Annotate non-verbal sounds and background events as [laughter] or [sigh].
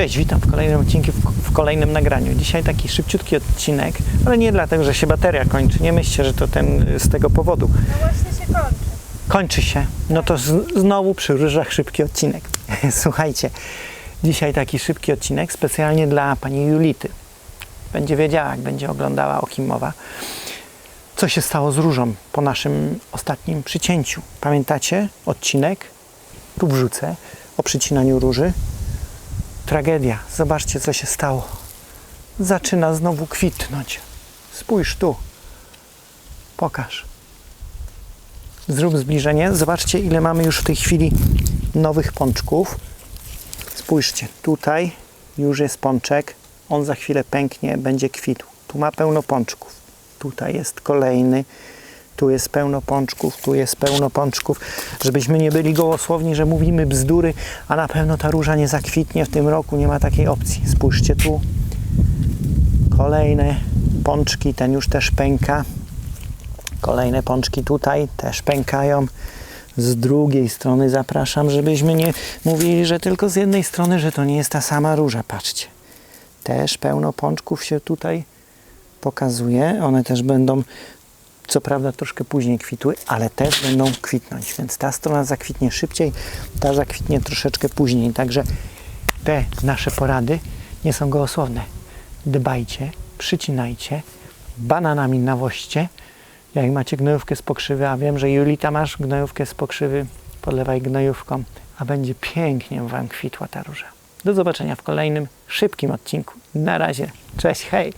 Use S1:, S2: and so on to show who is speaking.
S1: Cześć, witam w kolejnym odcinku, w, kolejnym nagraniu. Dzisiaj taki szybciutki odcinek, ale nie dlatego, że się bateria kończy. Nie myślcie, że to ten z tego powodu.
S2: No właśnie się kończy.
S1: Kończy się. No to z, znowu przy różach szybki odcinek. [laughs] Słuchajcie, dzisiaj taki szybki odcinek specjalnie dla pani Julity. Będzie wiedziała, jak będzie oglądała, o kim mowa. Co się stało z różą po naszym ostatnim przycięciu? Pamiętacie odcinek? Tu wrzucę o przycinaniu róży. Tragedia. Zobaczcie, co się stało. Zaczyna znowu kwitnąć. Spójrz tu. Pokaż. Zrób zbliżenie. Zobaczcie, ile mamy już w tej chwili nowych pączków. Spójrzcie, tutaj już jest pączek. On za chwilę pęknie, będzie kwitł. Tu ma pełno pączków. Tutaj jest kolejny. Tu jest pełno pączków, tu jest pełno pączków. Żebyśmy nie byli gołosłowni, że mówimy bzdury, a na pewno ta róża nie zakwitnie w tym roku. Nie ma takiej opcji. Spójrzcie tu. Kolejne pączki, ten już też pęka. Kolejne pączki tutaj też pękają. Z drugiej strony zapraszam, żebyśmy nie mówili, że tylko z jednej strony, że to nie jest ta sama róża. Patrzcie. Też pełno pączków się tutaj pokazuje. One też będą, co prawda, troszkę później kwitły, ale też będą kwitnąć. Więc ta strona zakwitnie szybciej, ta zakwitnie troszeczkę później. Także te nasze porady nie są gołosłowne. Dbajcie, przycinajcie, bananami nawoźcie. Jak macie gnojówkę z pokrzywy, a wiem, że Julita masz gnojówkę z pokrzywy, podlewaj gnojówką, a będzie pięknie Wam kwitła ta róża. Do zobaczenia w kolejnym szybkim odcinku. Na razie. Cześć, hej!